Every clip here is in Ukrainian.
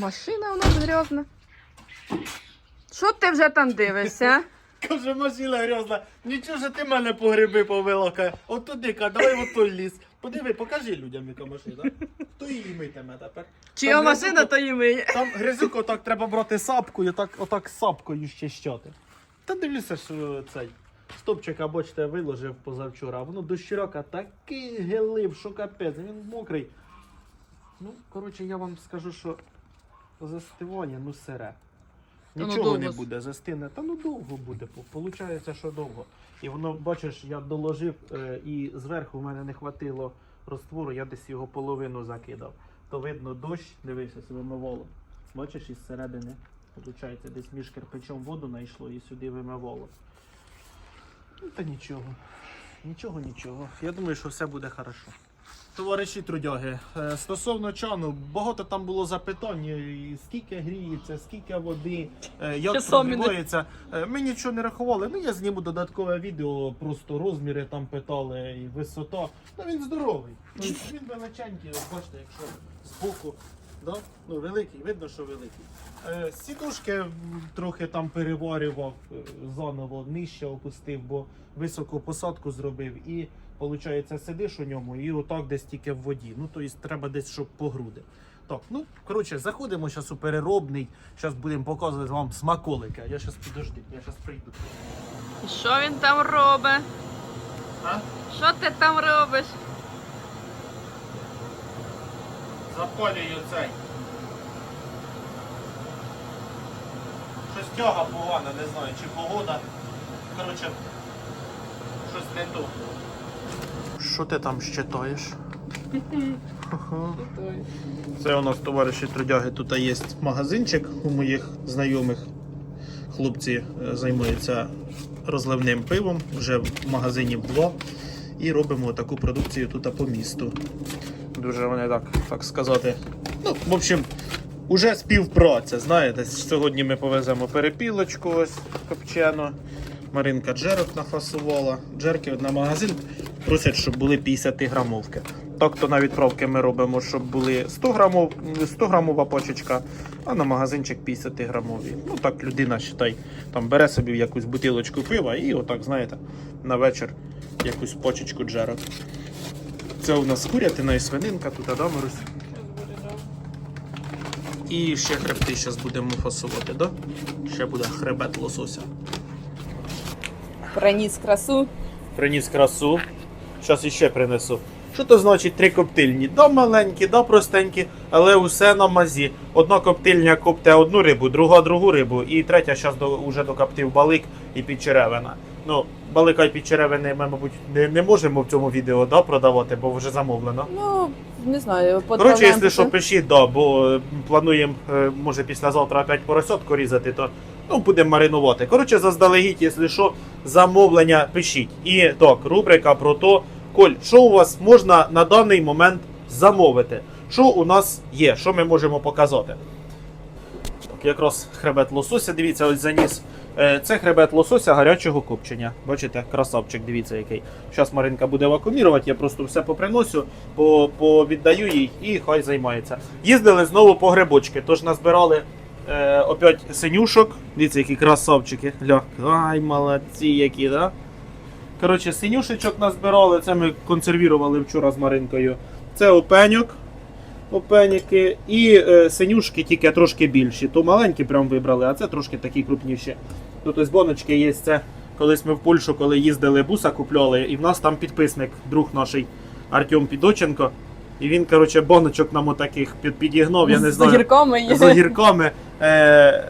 Машина у нас грязна. Що ти вже там дивишся? Каже, машина грязна. Нічого ж ти мене по гриби повела. От туди, ка, давай в той ліс. Подиви, покажи людям, яка машина. Хто її митиме тепер? Чия Там машина, грязюку- то і ми. Там грязюку так треба брати сапкою, так, отак сапкою щищати. Та дивлюся, що цей стопчика, бачите, виложив позавчора, а воно до щорока такий гелив, що капець, він мокрий. Ну, коротше, я вам скажу, що застивання, ну сире. Та ну Нічого не довго. буде, застине. Та ну довго буде, получається, що довго. І воно, бачиш, я доложив е, і зверху в мене не хватило розтвору, я десь його половину закидав. То видно дощ, дивися, вимивало. Бачиш, із середини, виходить, десь між кирпичом воду знайшло і сюди вимивало. Ну та нічого. Нічого, нічого. Я думаю, що все буде хорошо. Товариші трудяги, е, стосовно чану, багато там було запитань, скільки гріється, скільки води, е, як. Е, Ми нічого не рахували. Ну я зніму додаткове відео, просто розміри там питали і висота. Ну він здоровий. Він величенький, бачите, якщо збоку. Да? Ну, великий, видно, що великий. Е, сідушки трохи там переварював е, заново, нижче опустив, бо високу посадку зробив. І виходить, сидиш у ньому і отак десь тільки в воді. Ну, тобто треба десь, щоб по груди. Так, ну коротше, заходимо зараз у переробний. Зараз будемо показувати вам смаколики. Я зараз підожди, я зараз прийду. І що він там робить? А? Що ти там робиш? Запалюю цей. Щось тяга погана, не знаю, чи погода. Коротше, щось не то. Що ти там щитаєш? Це у нас товариші трудяги. Тут є магазинчик у моїх знайомих. Хлопці е, займаються розливним пивом, вже в магазині було. І робимо таку продукцію тут по місту. Дуже вони так, так сказати. Ну, в общем, уже співпраця. Знаєте, сьогодні ми повеземо перепілочку ось копчену. Маринка джерок нафасувала. Джерки на магазин просять, щоб були 50 грамовки. Так то на відправки ми робимо, щоб були 100 грамов, 100 грамова почечка, а на магазинчик 50 грамові. Ну так людина считай, там бере собі якусь бутилочку пива і отак, знаєте, на вечір якусь почечку джерок. Це у нас курятина і свининка, тут да, Марусь? І ще хребти зараз будемо фасувати, да? Ще буде хребет лосося. Приніс красу. Приніс красу. Зараз іще принесу. Що то значить три коптильні? Да маленькі, да простенькі, але усе на мазі. Одна коптильня копте одну рибу, друга другу рибу, і третя зараз до, уже докоптив балик і підчеревина. Ну, балика і підчеревини ми, мабуть, не, не можемо в цьому відео да, продавати, бо вже замовлено. Ну, не знаю, Коротше, якщо що, пишіть, да, бо плануємо, е, може, післязавтра опять поросятку різати, то ну, будемо маринувати. Коротше, заздалегідь, якщо що, замовлення пишіть. І так, рубрика про то, Коль, що у вас можна на даний момент замовити? Що у нас є? Що ми можемо показати? Так, якраз хребет лосося, дивіться, ось заніс. Е, Це хребет лосося гарячого копчення. Бачите, красавчик, дивіться який. Зараз Маринка буде вакуумірувати, я просто все поприносю, повіддаю їй і хай займається. Їздили знову по грибочки, тож назбирали е, опять синюшок. Дивіться, які красавчики. Ля, ай, молодці які, да? Коротше, синюшечок назбирали, це ми консервірували вчора з Маринкою. Це опеньок. Опеніки і е, синюшки тільки трошки більші. То маленькі прям вибрали, а це трошки такі крупніші. Тут ось боночки є. Це колись ми в Польщу, коли їздили, буса купляли, і в нас там підписник, друг наш Артем Підоченко. І він, коротше, боночок нам отаких під, підігнав, я не знаю. З огірками є. З огірками. Е,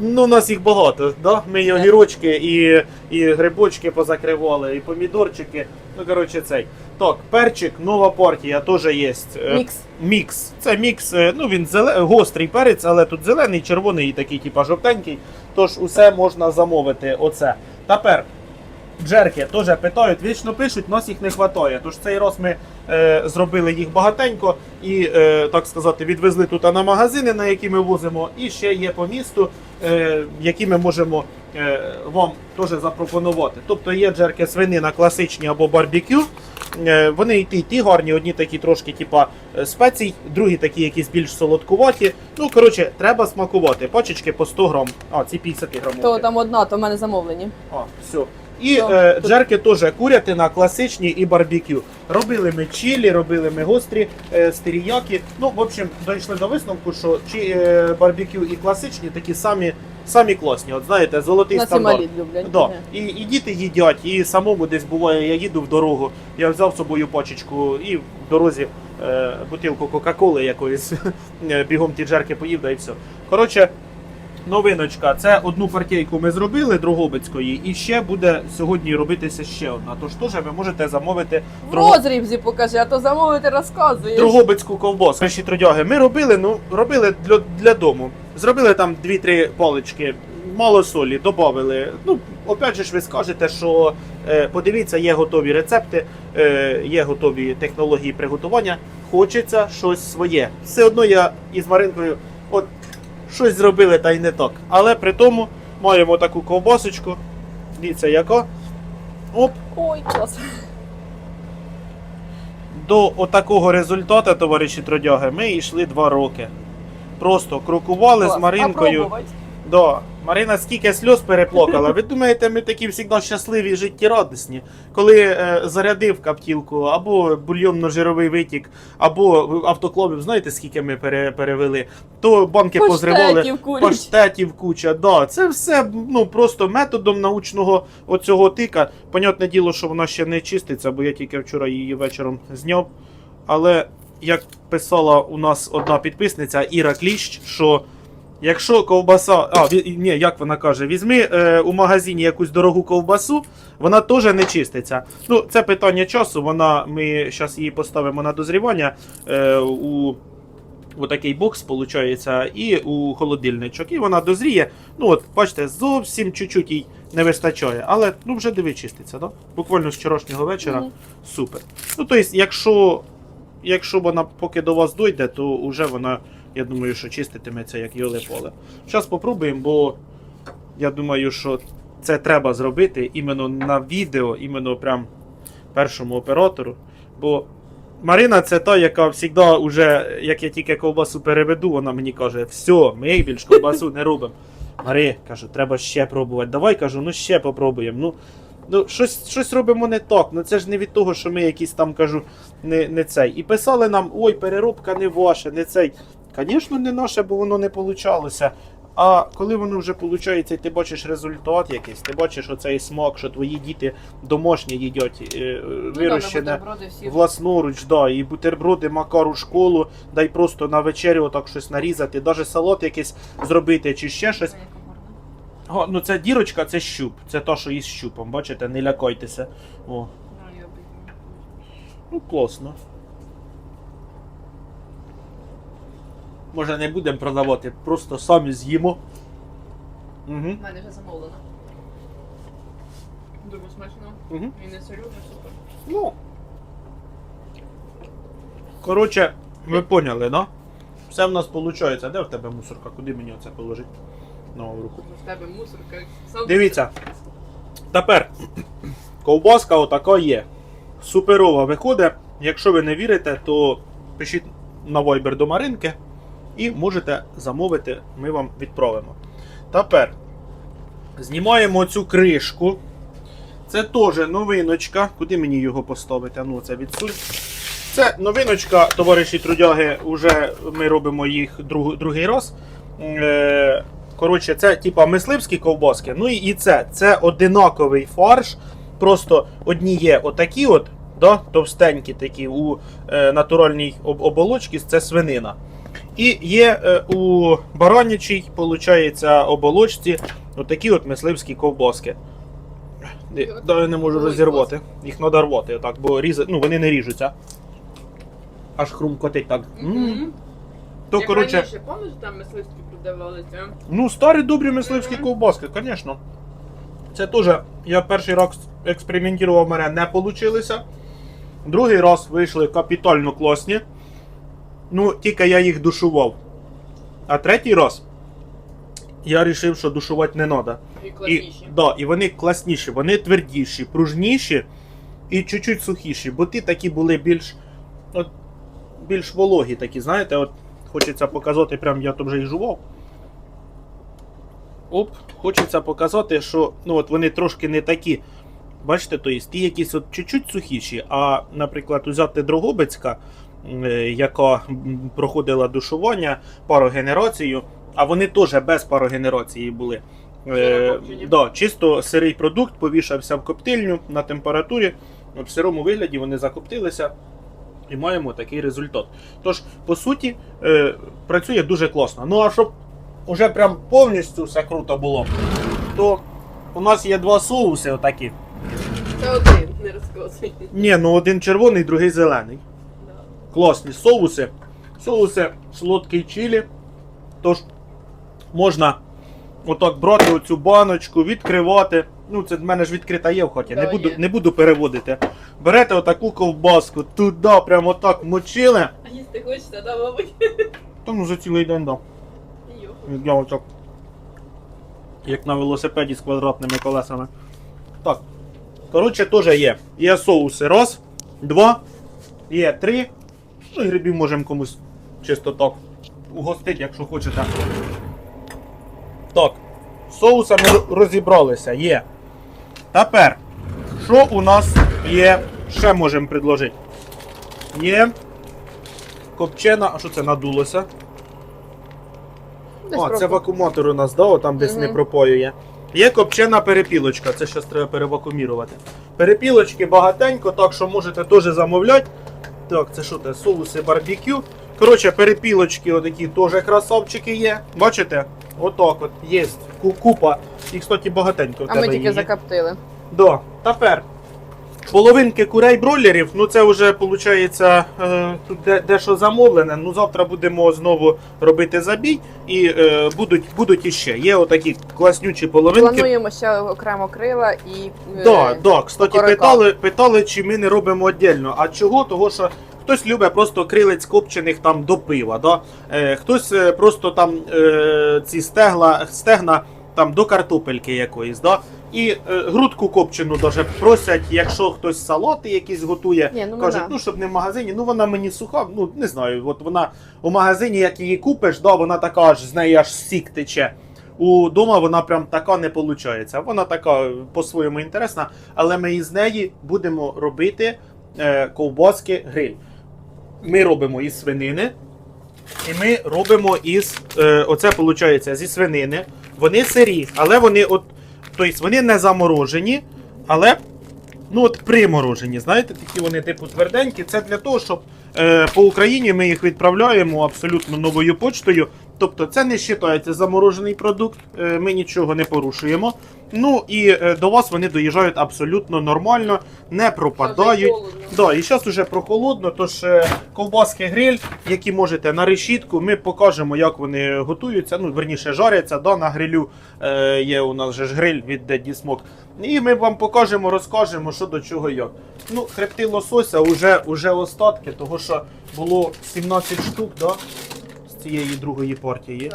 ну, у нас їх багато. Да? Ми і огірочки, і, і грибочки позакривали, і помідорчики. Ну, коротше, цей. Так, перчик, нова партія теж є. Е, Мікс. Мікс. Це мікс, е, ну він зеле... гострий перець, але тут зелений, червоний і такий, типа жовтенький. Тож усе можна замовити. Оце. Тепер. Джерки теж питають, вічно пишуть, нас їх не вистачає. Тож цей раз ми е, зробили їх багатенько і, е, так сказати, відвезли тут на магазини, на які ми возимо, і ще є по місту, е, які ми можемо е, вам теж запропонувати. Тобто є джерки свинина класичні або барбекю. Е, Вони і ті, і ті гарні, одні такі трошки, типа е, спецій, другі такі якісь більш солодкуваті. Ну, коротше, треба смакувати. Пачечки по 100 грам. А, ці 50 грамів. То там одна, то в мене замовлені. А, все. І е, джерки теж курятина, класичні і барбекю. Робили ми чилі, робили ми гострі е, стеріяки. Ну, в общем, дійшли до висновку, що чи е, барбекю і класичні такі самі, самі класні. От знаєте, золотий На стандарт. сімаліт люблять. Да. І, і діти їдять, і самому десь буває, я їду в дорогу, я взяв з собою пачечку і в дорозі е, бутилку Кока-Коли якоїсь е, бігом ті джерки поїв, да і все. Коротше, новиночка. Це одну партійку ми зробили Дрогобицької, і ще буде сьогодні робитися ще одна. Тож теж ви можете замовити В Дрого- розрібзі покажи, а то замовити розказуєш. Дрогобицьку ковбасу. Перші трудяги ми робили, ну робили для, для дому. Зробили там 2-3 палички, мало солі, додали. Ну, опять же ж ви скажете, що е, подивіться, є готові рецепти, е, є готові технології приготування. Хочеться щось своє. Все одно я із Маринкою от щось зробили та й не так. Але при тому маємо таку ковбасочку. Дивіться, яка. Оп, Ой, клас. До отакого результату, товариші трудяги, ми йшли два роки. Просто крокували з Клас. Маринкою. Попробувати. Да. Марина стільки сльоз переплакала. Ви думаєте, ми такі завжди щасливі, життєрадісні, коли е, зарядив каптілку, або бульйонно-жировий витік, або автоклубів, знаєте, скільки ми пере, перевели, то банки позривали. Паштетів. Паштетів куча, да. Це все ну просто методом научного оцього тика. Понятне діло, що вона ще не чиститься, бо я тільки вчора її вечором зняв. Але як писала у нас одна підписниця Іра Кліщ, що якщо ковбаса. А, ві- ні, як вона каже, візьми е, у магазині якусь дорогу ковбасу, вона теж не чиститься. Ну, це питання часу. Вона, ми зараз її поставимо на дозрівання е, у отакий бокс, виходить, і у холодильничок. І вона дозріє. Ну от, бачите, зовсім чуть-чуть їй не вистачає. Але ну вже диви чиститься, да? Буквально з вчорашнього вечора. Мгм. Супер. Ну, тобто, якщо, якщо вона поки до вас дойде, то вже вона, я думаю, що чиститиметься як йоле поле. Зараз попробуємо, бо я думаю, що це треба зробити іменно на відео, іменно прям першому оператору. Бо Марина це та, яка завжди, уже, як я тільки ковбасу переведу, вона мені каже: все, ми більш ковбасу не робимо. Мари, кажу, треба ще пробувати. Давай кажу, ну ще попробуємо. Ну, ну щось, щось робимо не так. Ну це ж не від того, що ми якісь там кажу, не, не цей. І писали нам: ой, переробка не ваша, не цей. Звісно, не наше, бо воно не получалося. А коли воно вже виходить, і ти бачиш результат якийсь, ти бачиш оцей смак, що твої діти домашні їдять, е, вирощене власноруч, да, і бутерброди, макар у школу, дай просто на вечерю отак щось нарізати, навіть салат якийсь зробити чи ще щось. О, ну це дірочка, це щуп. Це то, що із щупом, бачите, не лякайтеся. О, ну класно. Може не будемо продавати, просто самі з'їмо. Угу. У мене вже замовлено. Дуже смачно. Угу. І не солю, супер. Ну. Коротше, ви поняли, да? Все в нас виходить. Де в тебе мусорка? Куди мені оце положити? На руку. В тебе мусорка. Дивіться. Тепер ковбаска отака є. Суперова виходить. Якщо ви не вірите, то пишіть на Viber до Маринки і можете замовити, ми вам відправимо. Тепер знімаємо цю кришку. Це теж новиночка. Куди мені його поставити? Ну, це відсунь. Це новиночка, товариші трудяги. Уже ми робимо їх друг, другий раз. Е, Коротше, це типа мисливські ковбаски. Ну і, це. Це одинаковий фарш. Просто одні є отакі от, да, товстенькі такі у е, натуральній об- оболочці, це свинина. І є е, у баранячій, виходить, оболочці отакі от мисливські ковбаски. Я не можу розірвати. Їх треба рвати, отак, бо різати, ну, вони не ріжуться. Аж хрумкотить так. М. То, Як коротше, раніше, пам'ятаєш, там мисливські продавалися? ну, старі добрі мисливські ковбаски, звісно. Це теж, я перший раз експериментував, в мене не вийшло. Другий раз вийшли капітально класні. Ну, тільки я їх душував. А третій раз я вирішив, що душувати не треба. І І, класніші. да, і вони класніші, вони твердіші, пружніші. і чуть-чуть сухіші, бо ті такі були більш, от, більш вологі такі, знаєте, от хочеться показати, прям я то вже і жував. Оп, хочеться показати, що ну, от вони трошки не такі. Бачите, то є ті якісь от чуть-чуть сухіші, а, наприклад, взяти Дрогобицька, яка проходила душування, парогенерацію, а вони теж без парогенерації були. Е, да, чисто сирий продукт повішався в коптильню на температурі. В сирому вигляді вони закоптилися і маємо такий результат. Тож, по суті, е, працює дуже класно. Ну а щоб уже прям повністю все круто було, то у нас є два соуси отакі. Це один, не розказуй. Ні, ну один червоний, другий зелений. Класні соуси. Соуси солодкий чилі. Тож можна отак брати оцю баночку, відкривати. Ну, це в мене ж відкрита є в хаті, не буду, не буду переводити. Берете отаку ковбаску, туди прямо отак мочили. А їсти хочеться, да, мабуть? Та ну за цілий день дав. Я отак. Як на велосипеді з квадратними колесами. Так. Коротше, теж є. Є соуси. Раз, два, є три. Ну і грибів можемо комусь чисто так угостити, якщо хочете. Так. З Соусами розібралися. Є. Тепер, що у нас є? Ще можемо предложити. Є. Копчена, а що це надулося? А, це вакууматор у нас, да, о, там десь Мгм. не пропоює. Є копчена перепілочка, це зараз треба перевакуумірувати. Перепілочки багатенько, так що можете теж замовляти. Так, це що це? Соуси барбекю. Коротше, перепілочки отакі теж красавчики є. Бачите? Отак от є. Купа. І, кстати, багатенько в А тебе ми тільки є. закоптили. Да. Тепер. Половинки курей бройлерів, ну це вже виходить е, тут де, дещо замовлене. Ну завтра будемо знову робити забій і е, будуть, будуть іще. Є отакі класнючі половинки. Плануємо ще окремо крила і. е, Да, да. Кстати, питали, питали, чи ми не робимо віддільно. А чого? Того, що хтось любить просто крилець копчених там до пива. Да? Е, хтось е, просто там е, ці стегла, стегна там до картопельки якоїсь. Да? І е, грудку копчену даже просять, якщо хтось салати якісь готує. Ні, ну, Кажуть, ну щоб не в магазині, ну вона мені суха, ну не знаю. От вона у магазині, як її купиш, да, вона така аж з неї аж сік тече. У дома вона прям така не виходить. Вона така по-своєму інтересна, але ми із неї будемо робити е, ковбаски гриль. Ми робимо із свинини, і ми робимо із. Е, оце виходить зі свинини. Вони сирі, але вони от. Тобто вони не заморожені, але ну от приморожені. Знаєте, такі вони типу тверденькі. Це для того, щоб е, по Україні ми їх відправляємо абсолютно новою почтою. Тобто це не вважається заморожений продукт, е, ми нічого не порушуємо. Ну і е, до вас вони доїжджають абсолютно нормально, не пропадають. Да, і зараз вже прохолодно, тож е, ковбаски гриль, які можете на решітку, ми покажемо, як вони готуються. Ну, верніше, жаряться. Да, на грилю е, є у нас же ж гриль від Daddy Smoke. І ми вам покажемо, розкажемо, що до чого як. Ну, хребти лосося вже, вже остатки, того що було 17 штук, да, цієї другої партії.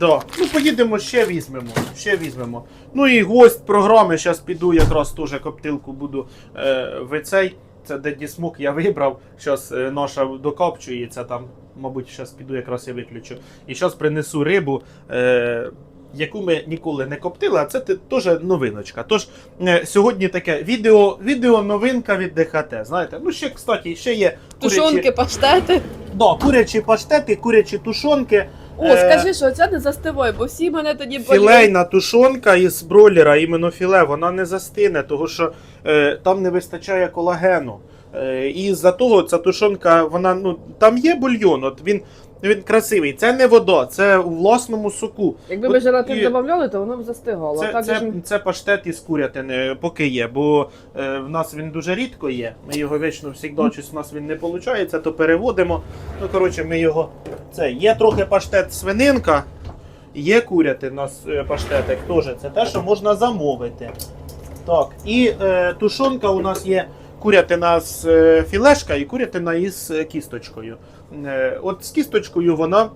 Да. Ну, поїдемо ще візьмемо. Ще візьмемо. Ну і гость програми. Зараз піду, якраз теж коптилку буду е, в цей. Це Daddy Smoke я вибрав. Зараз е, наша докопчується там. Мабуть, зараз піду якраз я виключу. І зараз принесу рибу. Е, Яку ми ніколи не коптили, а це те- теж новиночка. Тож е, сьогодні таке відео, відео новинка від ДХТ. Знаєте, ну ще, кстати, ще є Тушонки, паштети. Да, курячі паштети, курячі тушонки. О, Е, скажи, що це не застиває, бо всі мене тоді боліють. Філейна тушонка із бройлера, іменно філе, вона не застине, тому що е, там не вистачає колагену. Е, і з-за того ця тушонка, вона, ну, там є бульйон, от він, він красивий. Це не вода, це у власному соку. Якби От ми желатин і- додавали, то воно б застигало. Це, так же це, ж... це паштет із курятини, поки є, бо е, в нас він дуже рідко є. Ми його вічно завжди, щось у нас він не виходить, то переводимо. Ну, коротше, ми його. Це є трохи паштет свининка, є куряти у нас е, паштетик теж. Це те, що можна замовити. Так, і е, тушонка у нас є курятина з е, філешка і курятина із е, кісточкою. Е, от з кісточкою вона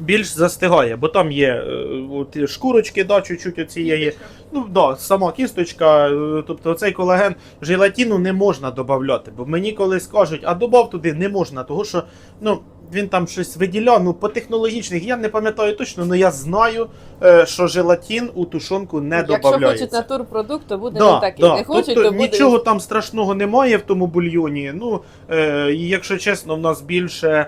більш застигає, бо там є е, от, шкурочки, да, чуть-чуть оцієї. Ну да, сама кісточка, е, тобто цей колаген желатину не можна додати. Бо мені колись кажуть, а добав туди не можна, тому що ну, він там щось виділяв. Ну, по технологічних я не пам'ятаю точно, але я знаю, е, що желатин у тушонку не Якщо додається. хочуть натурпродукт, то буде Да, не так. да. Не хочуть, тобто, то буде. нічого там страшного немає в тому бульйоні. Ну, е, і якщо чесно, в нас більше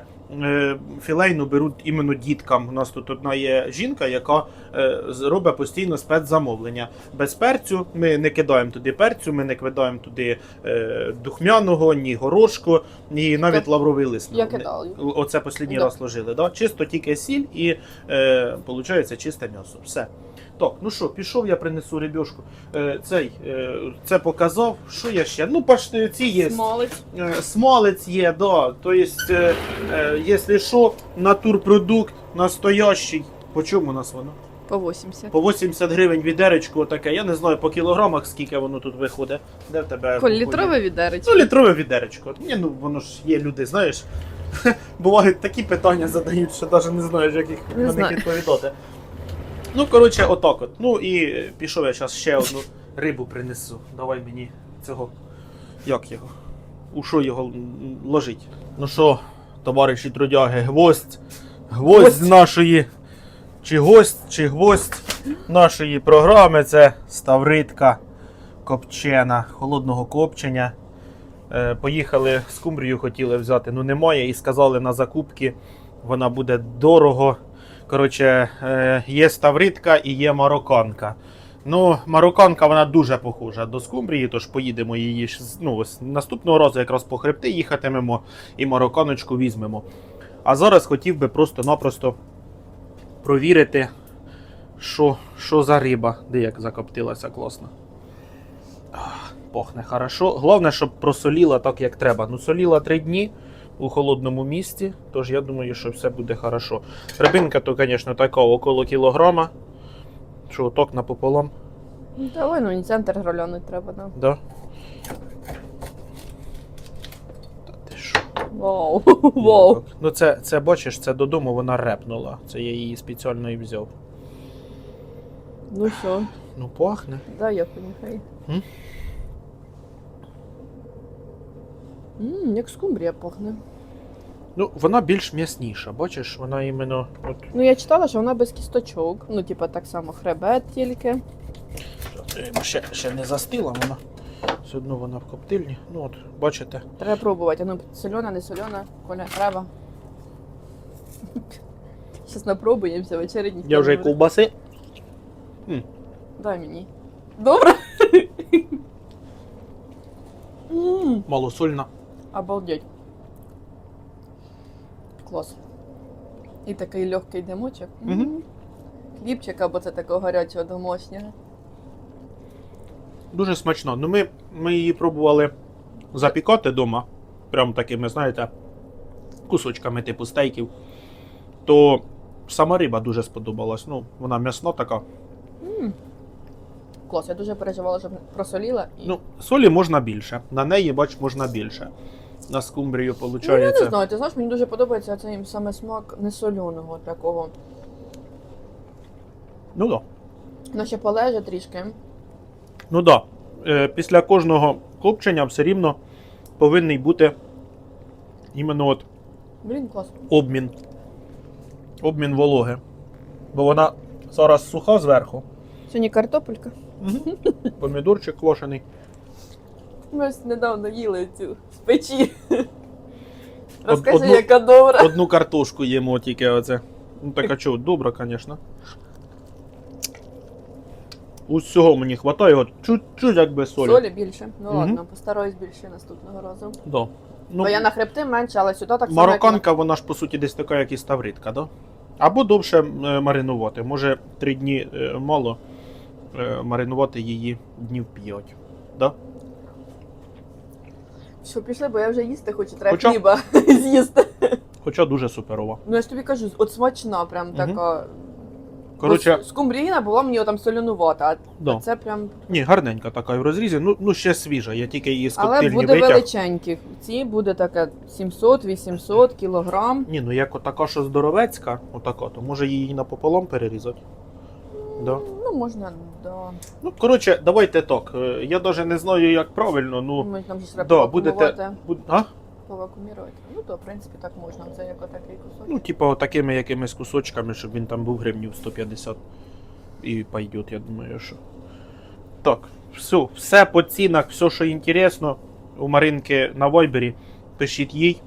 філейну беруть іменно діткам. У нас тут одна є жінка, яка е, робить постійно спецзамовлення. Без перцю ми не кидаємо туди перцю, ми не кидаємо туди е, духмяного, ні горошку, ні навіть Так. лавровий лист. Я кидаю. Оце останній Да. раз ложили. Да? Чисто тільки сіль і е, виходить чисте м'ясо. Все. Так, ну що, пішов, я принесу рибьошку. Е, цей, е, це показав. Що я ще? Ну, пашти ці є. Смолець. Е, Смалець є, да. Тобто, е, е, якщо що, натурпродукт настоящий. По чому у нас воно? По 80. По 80 гривень відеречко таке. Я не знаю по кілограмах, скільки воно тут виходить. Де в тебе? Коль літрове відеречко. Ну, літрове відеречко. Ні, ну воно ж є люди, знаєш. Бувають такі питання задають, що навіть не знаєш, як їх на них відповідати. Ну, коротше, отак от. Ну і е, пішов я зараз ще одну рибу принесу. Давай мені цього. Як його? У що його ложить? Ну що, товариші трудяги, гвоздь. Гвоздь Гвоздь. нашої. Чи гость, чи гвоздь нашої програми це ставритка копчена, холодного копчення. Е, Поїхали з кумбрію, хотіли взяти, ну немає, і сказали на закупки, вона буде дорого. Коротше, е, є ставритка і є марокканка. Ну, марокканка вона дуже похожа до скумбрії, тож поїдемо її ну, наступного разу якраз по хребти їхатимемо і марокканочку візьмемо. А зараз хотів би просто-напросто провірити, що, що за риба, де як закоптилася класно. Ах, Пахне хорошо. Головне, щоб просоліла так, як треба. Ну, соліла три дні у холодному місці, тож я думаю, що все буде хорошо. Рибинка то, звісно, така около кілограма. Що отак напополам, Давай, ну мені центр грольоний треба, да. да? Та ти що? Вау. Вау. Ну, це, це бачиш, це додому вона репнула. Це я її спеціально і взяв. Ну що, Ну, пахне. дай я понюхаю. М? Ммм, як скумбрія пахне. Ну, вона більш м'ясніша, бачиш, вона іменно. От, Ну я читала, що вона без кісточок. Ну, типа так само хребет тільки. е, ще, ще не застила вона. Все одно вона в коптильні. Ну от, бачите. Треба пробувати. Ну, сольона, не сольона, Коля, треба. Щас напробуємося вечері ніхто Я вже буде. ковбаси. Дай мені. Добре? Малосольна. обалдеть. Клас. І такий легкий димочок. М. Хлібчик або це такого гарячого домашнього. Дуже смачно. Ну ми, ми її пробували запікати вдома. Прям такими, знаєте, кусочками типу стейків. То сама риба дуже сподобалась. Ну, вона м'ясна така. М. Клас, я дуже переживала, щоб просоліла. І... Ну, солі можна більше. На неї, бач, можна більше. На скумбрію, виходить. Ну, я не знаю, ти знаєш, мені дуже подобається цей саме смак несоленого такого. Ну да. Воно ще полеже трішки. Ну да. Е, після кожного копчення все рівно повинний бути іменно от Блін, клас. обмін. Обмін вологи. Бо вона зараз суха зверху. Сьогодні картопелька. Помідорчик квашений. Ми ось недавно їли цю з печі. Розкажи, одну- яка добра. Одну картошку їмо тільки оце. Ну така чого, добра, звісно. Усього мені вистачає, от чуть-чуть якби солі. Солі більше. Ну Мгм. ладно, постараюсь більше наступного разу. Да. Ну, Бо я на хребти менше, але сюди так само. як на- Марокканка, вона ж по суті десь така, як і ставритка, да? Або довше е, маринувати. Може, три дні е, мало е, маринувати її днів 5. Да? Що пішли, бо я вже їсти хочу, треба Хоча- хліба з'їсти. Хоча дуже суперова. Ну я ж тобі кажу, от смачна, прям така. Коротше, Бо скумбрійна була мені там солянувата, а да. це прям. ні, гарненька така і в розрізі. Ну, ну ще свіжа. Я тільки її з Але буде витяг. величеньких. Ці буде таке 700-800 кілограм. Ні, ну як отака, що здоровецька, отака, то може її напополам перерізати. Да. Ну, можна, да. Ну, коротше, давайте так. е, Я навіть не знаю, як правильно, ну. Ми там ж Да, будете. буд- А? Повакуумірувати. Ну, то, в принципі, так можна. Це як отакий кусок. Ну, типа, такими якимись кусочками, щоб він там був гривнів 150 і пойдет, я думаю, що. Так, все, все по цінах, все, що інтересно, у Маринки на Вайбері. Пишіть їй.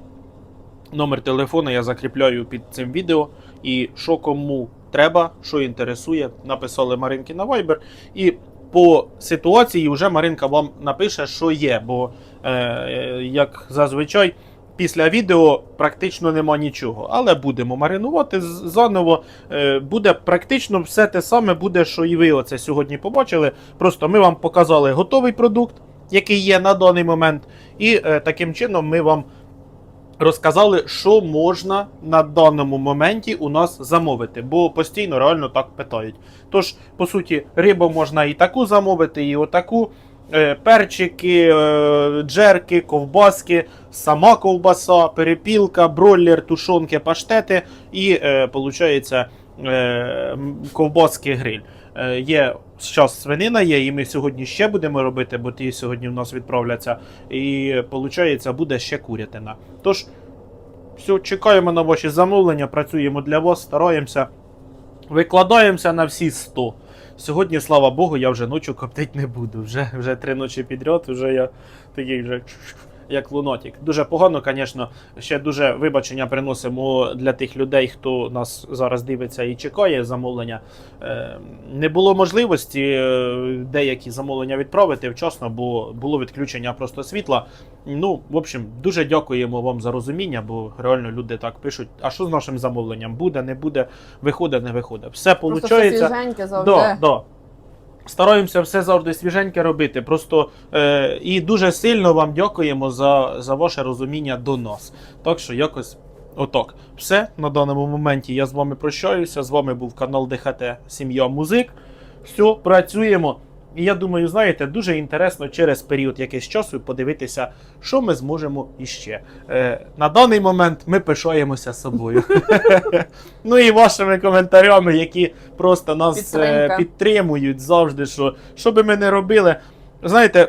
Номер телефону я закріпляю під цим відео. І що кому треба, що інтересує, написали Маринки на Viber. І по ситуації вже Маринка вам напише, що є. Бо, е, як зазвичай, після відео практично нема нічого. Але будемо маринувати заново. Е, буде практично все те саме, буде, що і ви оце сьогодні побачили. Просто ми вам показали готовий продукт, який є на даний момент. І е, таким чином ми вам розказали, що можна на даному моменті у нас замовити, бо постійно реально так питають. Тож, по суті, рибу можна і таку замовити, і отаку. Е, Перчики, е, джерки, ковбаски, сама ковбаса, перепілка, бройлер, тушонки, паштети і, получається, е, ковбаски гриль. Е, є зараз свинина є, і ми сьогодні ще будемо робити, бо ті сьогодні в нас відправляться. І виходить, буде ще курятина. Тож, все, чекаємо на ваші замовлення, працюємо для вас, стараємося, викладаємося на всі 100. Сьогодні, слава Богу, я вже ночі коптить не буду. Вже, вже три ночі підряд, вже я такий вже як лунотик. Дуже погано, звісно. Ще дуже вибачення приносимо для тих людей, хто нас зараз дивиться і чекає замовлення. Е, Не було можливості е, деякі замовлення відправити вчасно, бо було відключення просто світла. Ну, в общем, дуже дякуємо вам за розуміння, бо реально люди так пишуть: а що з нашим замовленням? Буде, не буде, виходить, не виходить. Все виходить. завжди. Да, да. Стараємося все завжди свіженьке робити. Просто е, і дуже сильно вам дякуємо за, за ваше розуміння до нас. Так що якось отак. Все на даному моменті. Я з вами прощаюся. З вами був канал ДХТ Сім'я Музик. Все, працюємо. І я думаю, знаєте, дуже інтересно через період якийсь часу подивитися, що ми зможемо іще. Е, на даний момент ми пишаємося собою. ну і вашими коментарями, які просто нас е, Підтримка. підтримують завжди, що, що би ми не робили. Знаєте,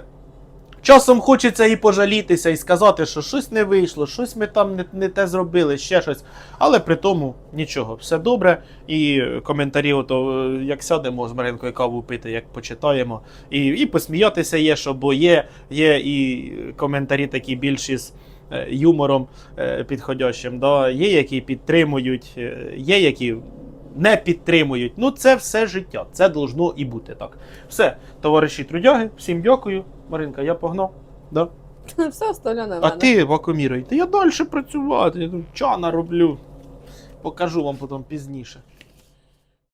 часом хочеться і пожалітися, і сказати, що щось не вийшло, щось ми там не, не те зробили, ще щось. Але при тому нічого, все добре. І коментарі, ото, е, як сядемо з Маринкою каву пити, як почитаємо. І, і посміятися є, що, бо є, є і коментарі такі більші з е, юмором е, підходящим. Да? Є, які підтримують, є, які не підтримують. Ну, це все життя. Це должно і бути так. Все, товариші трудяги, всім дякую. Маринка, я погнав. Да? Все остальне на А ти вакууміруй. Та я далі працювати, я тут чана роблю. Покажу вам потім пізніше.